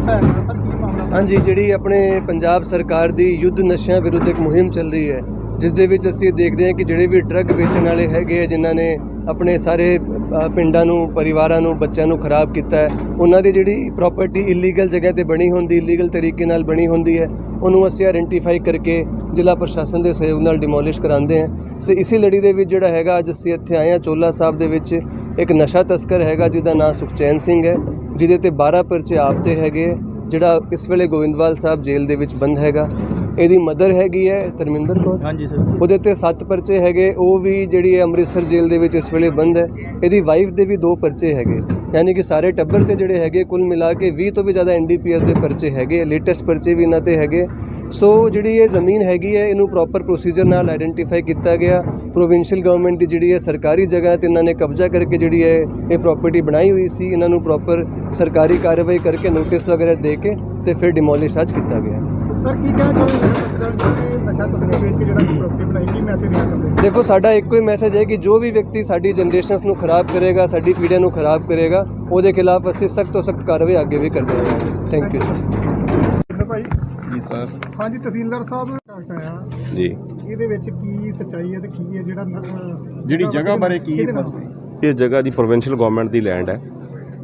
ਹਾਂਜੀ, ਜਿਹੜੀ ਆਪਣੇ ਪੰਜਾਬ ਸਰਕਾਰ ਦੀ ਯੁੱਧ ਨਸ਼ਿਆਂ ਵਿਰੁੱਧ ਇੱਕ ਮੁਹਿੰਮ ਚੱਲ ਰਹੀ ਹੈ, ਜਿਸ ਦੇ ਵਿੱਚ ਅਸੀਂ ਦੇਖਦੇ ਹਾਂ ਕਿ ਜਿਹੜੇ ਵੀ ਡਰੱਗ ਵੇਚਣ ਵਾਲੇ ਹੈਗੇ ਆ, ਜਿਨ੍ਹਾਂ ਨੇ ਆਪਣੇ ਸਾਰੇ ਪਿੰਡਾਂ ਨੂੰ, ਪਰਿਵਾਰਾਂ ਨੂੰ, ਬੱਚਿਆਂ ਨੂੰ ਖਰਾਬ ਕੀਤਾ ਹੈ, ਉਹਨਾਂ ਦੀ ਜਿਹੜੀ ਪ੍ਰਾਪਰਟੀ ਇਲੀਗਲ ਜਗ੍ਹਾ ਤੇ ਬਣੀ ਹੁੰਦੀ ਇਲੀਗਲ ਤਰੀਕੇ ਨਾਲ ਬਣੀ ਹੁੰਦੀ ਹੈ, ਉਹਨੂੰ ਅਸੀਂ ਆਇਡੈਂਟੀਫਾਈ ਕਰਕੇ ਜ਼ਿਲ੍ਹਾ ਪ੍ਰਸ਼ਾਸਨ ਦੇ ਸਹਿਯੋਗ ਨਾਲ ਡਿਮੋਲਿਸ਼ ਕਰਾਉਂਦੇ ਹਾਂ। ਸੋ, ਇਸੇ ਲੜੀ ਦੇ ਵਿੱਚ ਜਿਹੜਾ ਹੈਗਾ, ਅੱਜ ਅਸੀਂ ਇੱਥੇ ਆਏ ਹਾਂ ਚੋਲਾ ਸਾਹਿਬ ਦੇ ਵਿੱਚ ਇੱਕ ਨਸ਼ਾ ਤਸਕਰ ਹੈਗਾ ਜਿਹਦਾ ਨਾਮ ਸੁਖਚੈਨ ਸਿੰਘ ਹੈ ਜਿਹਦੇ ਤੇ 12 ਪਰਚੇ ਆਪ ਤੇ ਹੈਗੇ ਜਿਹੜਾ ਇਸ ਵੇਲੇ ਗੋਇੰਦਵਾਲ ਸਾਹਿਬ ਜੇਲ੍ਹ ਦੇ ਵਿੱਚ ਬੰਦ ਹੈਗਾ। ਇਹਦੀ ਮਦਰ ਹੈਗੀ ਹੈ ਧਰਮਿੰਦਰ ਕੌਰ। ਹਾਂਜੀ ਸਰ ਉਹਦੇ ਤੇ 7 ਪਰਚੇ ਹੈਗੇ ਉਹ ਵੀ ਜਿਹੜੀ ਹੈ ਅੰਮ੍ਰਿਤਸਰ ਜੇਲ੍ਹ ਦੇ ਵਿੱਚ ਇਸ ਵੇਲੇ ਬੰਦ ਹੈ। ਇਹਦੀ ਵਾਈਫ ਦੇ ਵੀ ਦੋ ਪਰਚੇ ਹੈਗੇ। ਯਾਨੀ ਕਿ ਸਾਰੇ ਟੱਬਰ ਤੇ ਜਿਹੜੇ ਹੈਗੇ, ਕੁੱਲ ਮਿਲਾ ਕੇ 20 ਤੋਂ ਵੀ ਜ਼ਿਆਦਾ ਐਨਡੀਪੀਐਸ ਦੇ ਪਰਚੇ ਹੈਗੇ ਲੇਟੈਸਟ ਪਰਚੇ ਵੀ ਇਹਨਾਂ ਤੇ ਹੈਗੇ। ਸੋ ਜਿਹੜੀ ਇਹ ਜ਼ਮੀਨ ਹੈਗੀ ਹੈ, ਇਹਨੂੰ ਪ੍ਰੋਪਰ ਪ੍ਰੋਸੀਜਰ ਨਾਲ ਆਇਡੈਂਟੀਫਾਈ ਕੀਤਾ ਗਿਆ। ਪ੍ਰੋਵਿੰਸ਼ੀਅਲ ਗਵਰਨਮੈਂਟ ਦੀ ਜਿਹੜੀ ਹੈ ਸਰਕਾਰੀ ਜਗ੍ਹਾ ਤੇ ਇਹਨਾਂ ਨੇ ਕਬਜ਼ਾ ਕਰਕੇ ਜਿਹੜੀ ਹੈ ਇਹ ਪ੍ਰਾਪਰਟੀ ਬਣਾਈ ਹੋਈ ਸੀ, ਇਹਨਾਂ ਨੂੰ ਪ੍ਰੋਪਰ ਸਰਕਾਰੀ ਕਾਰਵਾਈ ਕਰਕੇ ਨੋਟਿਸ ਵਗੈਰਾ ਦੇ ਕੇ ਤੇ ਫਿਰ ਡਿਮੋਲਿਸ਼ ਅੱਜ ਕੀਤਾ ਗਿਆ। ਸਰ ਕੀ ਕਹਿਣਾ ਚਾਹੁੰਦੇ ਸਰ ਜਿਹੜੇ ਨਸ਼ਾ ਤਸਕਰੀ ਵੇਚ ਕੇ ਜਿਹੜਾ ਪ੍ਰਾਪਰਟੀ ਬਣਾਈ ਕੀ ਮੈਸੇਜ ਦੇਣਾ ਚਾਹੁੰਦੇ ਦੇਖੋ ਸਾਡਾ ਇੱਕੋ ਹੀ ਮੈਸੇਜ ਹੈ ਕਿ ਜੋ ਵੀ ਵਿਅਕਤੀ ਸਾਡੀ ਜਨਰੇਸ਼ਨਸ ਨੂੰ ਖਰਾਬ ਕਰੇਗਾ ਸਾਡੀ ਪੀੜ੍ਹੀਆਂ ਨੂੰ ਖਰਾਬ ਕਰੇਗਾ ਉਹਦੇ ਖਿਲਾਫ ਅਸੀਂ ਸਖਤ ਤੋਂ ਸਖਤ ਕਾਰਵਾਈ ਅੱਗੇ ਵੀ ਕਰਦੇ ਰਹਾਂਗੇ ਥੈਂਕ ਯੂ ਜੀ ਭਾਈ ਜੀ ਸਰ ਹਾਂਜੀ ਤਹਿਸੀਲਦਾਰ ਸਾਹਿਬ ਕਾਗਜ਼ ਆਇਆ। ਜੀ। ਇਹਦੇ ਵਿੱਚ ਕੀ ਸੱਚਾਈ ਹੈ ਤੇ ਕੀ ਹੈ? ਜਿਹੜਾ ਨ- ਅਹ ਜਿਹੜੀ ਜਗ੍ਹਾ ਬਾਰੇ ਕੀ ਕਿਹਦੇ ਨਾਲ? ਇਹ ਜਗ੍ਹਾ ਦੀ ਪ੍ਰੋਵਿੰਸ਼ੀਅਲ ਗਵਰਨਮੈਂਟ ਦੀ ਲੈਂਡ ਹੈ।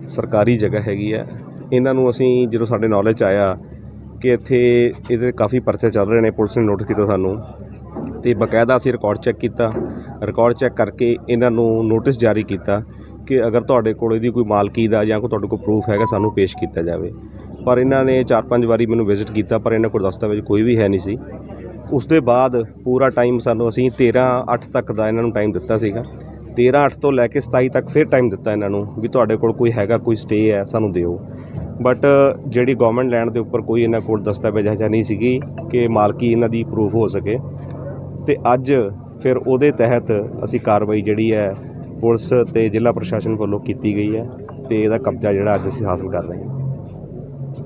ਸਰਕਾਰੀ ਜਗ੍ਹਾ ਹੈਗੀ ਹੈ। ਇਹਨਾਂ ਨੂੰ ਅਸੀਂ ਜਦੋਂ ਸਾਡੇ ਨੌਲੇਜ ਆਇਆ ਕਿ ਇੱਥੇ ਇਹਦੇ ਕਾਫੀ ਪਰਚੇ ਚੱਲ ਰਹੇ ਨੇ, ਪੁਲਿਸ ਨੇ ਨੋਟਿਸ ਕੀਤਾ ਸਾਨੂੰ ਤੇ ਬਕਾਇਦਾ ਅਸੀਂ ਰਿਕਾਰਡ ਚੈੱਕ ਕੀਤਾ। ਰਿਕਾਰਡ ਚੈੱਕ ਕਰਕੇ ਇਹਨਾਂ ਨੂੰ ਨੋਟਿਸ ਜਾਰੀ ਕੀਤਾ ਕਿ ਅਗਰ ਤੁਹਾਡੇ ਕੋਲ ਇਹਦੀ ਕੋਈ ਮਾਲਕੀ ਦਾ ਜਾਂ ਕੋਈ ਤੁਹਾਡੇ ਕੋਲ ਪ੍ਰੂਫ ਹੈਗਾ, ਸਾਨੂੰ ਪੇਸ਼ ਕੀਤਾ ਜਾਵੇ। ਪਰ ਇਹਨਾਂ ਨੇ ਚਾਰ ਪੰਜ ਵਾਰੀ ਮੈਨੂੰ ਵਿਜ਼ਿਟ ਕੀਤਾ, ਪਰ ਇਹਨਾਂ ਕੋਲ ਦਸਤਾਵੇਜ਼ ਕੋਈ ਵੀ ਹੈ ਨਹੀਂ ਸੀ। ਉਸ ਦੇ ਬਾਅਦ ਪੂਰਾ ਟਾਈਮ ਸਾਨੂੰ ਅਸੀਂ 13 8 ਤੱਕ ਦਾ ਇਹਨਾਂ ਨੂੰ ਟਾਈਮ ਦਿੱਤਾ ਸੀਗਾ। 13 8 ਤੋਂ ਲੈ ਕੇ 27 ਤੱਕ ਫਿਰ ਟਾਈਮ ਦਿੱਤਾ ਇਹਨਾਂ ਨੂੰ ਵੀ ਤੁਹਾਡੇ ਕੋਲ ਕੋਈ ਹੈਗਾ, ਕੋਈ ਸਟੇ ਹੈ, ਸਾਨੂੰ ਦਿਓ। ਬਟ ਜਿਹੜੀ ਗਵਰਨਮੈਂਟ ਲੈਂਡ ਦੇ ਉੱਪਰ ਕੋਈ ਇਹਨਾਂ ਕੋਲ ਦਸਤਾਵੇਜ਼ ਹਜਾ ਨਹੀਂ ਸੀਗੀ ਕਿ ਮਾਲਕੀ ਇਹਨਾਂ ਦੀ ਪ੍ਰੂਫ ਹੋ ਸਕੇ। ਤੇ ਅੱਜ ਫਿਰ ਉਹਦੇ ਤਹਿਤ ਅਸੀਂ ਕਾਰਵਾਈ ਜਿਹੜੀ ਹੈ ਪੁਲਿਸ ਤੇ ਜ਼ਿਲ੍ਹਾ ਪ੍ਰਸ਼ਾਸਨ ਵੱਲੋਂ ਕੀਤੀ ਗਈ ਹੈ ਤੇ ਇਹਦਾ ਕਬਜ਼ਾ ਜਿਹੜਾ ਅੱਜ ਅਸੀਂ ਹਾਸਲ ਕਰ ਰਹੇ ਹਾਂ।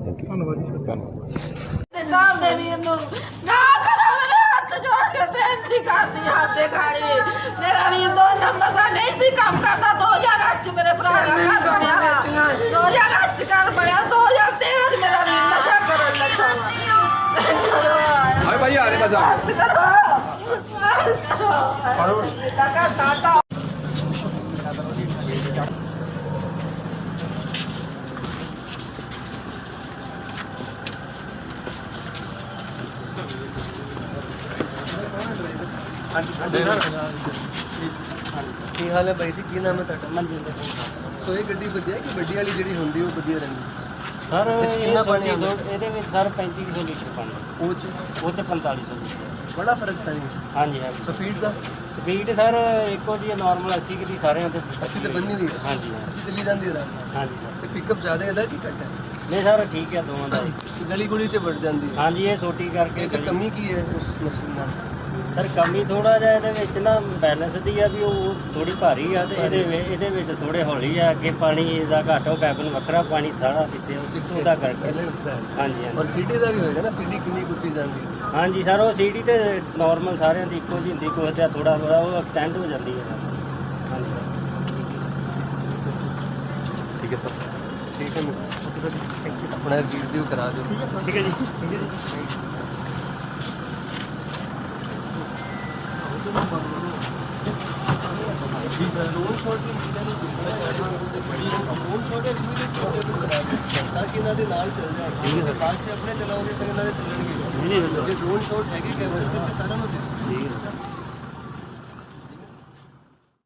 ਥੈਂਕ ਯੂ ਧੰਨਵਾਦ ਜੀ ਧੰਨਵਾਦ। ਤੇ ਨਾਮ ਦੇ ਵੀਰ ਨੂੰ ਨਾ ਕਰੋ ਮੇਰੇ ਹੱਥ ਜੋੜ ਕੇ ਬੇਨਤੀ ਕਰਦੀ ਹਾਂ ਤੇ ਗਾੜੀ ਮੇਰਾ ਵੀਰ ਦੋ ਨੰਬਰ ਦਾ ਨਹੀਂ ਸੀ ਕੰਮ ਕਰਦਾ 2008 ਟਾਟਾ ਕੀ ਹਾਲ ਹੈ ਬਾਈ ਜੀ? ਕੀ ਨਾਮ ਹੈ ਤੁਹਾਡਾ? ਮਨਜਿੰਦਰ ਸਿੰਘ। ਸੋ ਇਹ ਗੱਡੀ ਵਧੀਆ ਕਿ ਗੱਡੀ ਵਾਲੀ ਜਿਹੜੀ ਹੁੰਦੀ ਉਹ ਵਧੀਆ ਰਹਿੰਦੀ? ਸਰ ਵਿੱਚ ਇਹ ਕਿੰਨਾ ਪਾਣੀ ਸੌਦੀ ਆਉਂਦਾ? ਇਹਦੇ ਵਿੱਚ ਸਰ 3500 ਲੀਟਰ ਪਾਣੀ। ਉਹ ਚ? ਉਹ ਚ 4500 ਲੀਟਰ। ਬੜਾ ਫ਼ਰਕ ਤਾਂ ਨਹੀਂ। ਹਾਂਜੀ ਹੈ ਸਪੀਡ ਦਾ? ਸਪੀਡ ਸਰ ਇੱਕੋ ਜੀ ਨਾਰਮਲ 80 ਕਿ ਦੀ ਸਾਰਿਆਂ ਤੇ ਅਸੀਂ ਤੇ ਬੰਨੀ ਹੋਈ ਹੈ? ਹਾਂਜੀ ਹਾਂ। ਅਸੀਂ ਚੱਲੀ ਜਾਂਦੀ ਆਰਾਮ ਨਾਲ ਹਾਂਜੀ ਸਰ। ਤੇ ਪਿਕਅਪ ਜ਼ਿਆਦਾ ਇਹਦਾ ਕੀ ਘੱਟ ਹੈ? ਨਹੀਂ ਸਰ ਠੀਕ ਹੈ ਦੋਵਾਂ ਦਾ ਹੀ। ਗਲੀ ਗੁਲੀ ਚ ਵੜ ਜਾਂਦੀ ਹੈ। ਹਾਂਜੀ ਇਹ ਛੋਟੀ ਕਰਕੇ ਇਹ ਚ ਕਮੀ ਕੀ ਹੈ ਉਸ ਮਸ਼ੀਨ ਨਾਲ? ਸਰ ਕਮੀ ਥੋੜਾ ਜਿਹਾ ਇਹਦੇ ਵਿੱਚ ਨਾ ਬੈਲੈਂਸ ਦੀ ਆ ਵੀ ਉਹ ਥੋੜੀ ਭਾਰੀ ਆ ਤੇ ਇਹਦੇ ਵਿੱਚ ਇਹਦੇ ਵਿੱਚ ਥੋੜੇ ਹੌਲੀ ਆ। ਅੱਗੇ ਪਾਣੀ ਦਾ ਘੱਟ ਉਹ ਕੈਬਨ ਵੱਖਰਾ ਪਾਣੀ ਸਾਰਾ ਪਿੱਛੇ ਉਹਦਾ ਕਰਕੇ। ਪਹਿਲੇ ਹੁੰਦਾ ਹੈ ਹਾਂਜੀ ਔਰ ਹਾਂਜੀ ਸਿਟੀ ਦਾ ਵੀ ਹੋਏਗਾ ਨਾ? ਸਿਟੀ ਕਿੰਨੀ ਕੁ ਉੱਚੀ ਜਾਂਦੀ ਹੈ ਹਾਂਜੀ ਸਰ ਉਹ ਸੀਡੀ ਤੇ ਨਾਰਮਲ ਸਾਰਿਆਂ ਦੀ ਇੱਕੋ ਜਿਹੀ ਹੁੰਦੀ ਕੋਈ ਤੇ ਥੋੜਾ ਥੋੜਾ ਉਹ ਐਕਸਟੈਂਡ ਹੋ ਜਾਂਦੀ ਹੈ ਹਾਂਜੀ ਠੀਕ ਹੈ ਸਰ। ਠੀਕ ਹੈ ਓਕੇ ਸਰ ਥੈਂਕ ਯੂ ਆਪਣਾ ਕਰਾ ਦਿਓ। ਠੀਕ ਹੈ ਜੀ ਠੀਕ ਹੈ ਜੀ ਲੋਨ ਸ਼ਾਟ ਵੀ ਇਹਨਾਂ ਨੂੰ ਦਿੱਤਾ ਜਾਵੇ ਲੋਨ ਸ਼ਾਟ ਹੈ ਰਿਵਿਊ ਤਾਂ ਕਿ ਇਹਨਾਂ ਦੇ ਨਾਲ ਚੱਲ ਜਾਣ ਜੇ ਬਾਅਦ ਚ ਆਪਣੇ ਚਲਾਓਗੇ ਫਿਰ ਇਹਨਾਂ ਦੇ ਚੱਲਣਗੇ ਨਹੀਂ ਨਹੀਂ ਜੇ ਡਰੋਨ ਸ਼ਾਟ ਹੈਗੇ ਕੈਮਰੇ ਤੇ ਫਿਰ ਸਾਰਿਆਂ ਨੂੰ ਦੇ ਠੀਕ ਹੈ।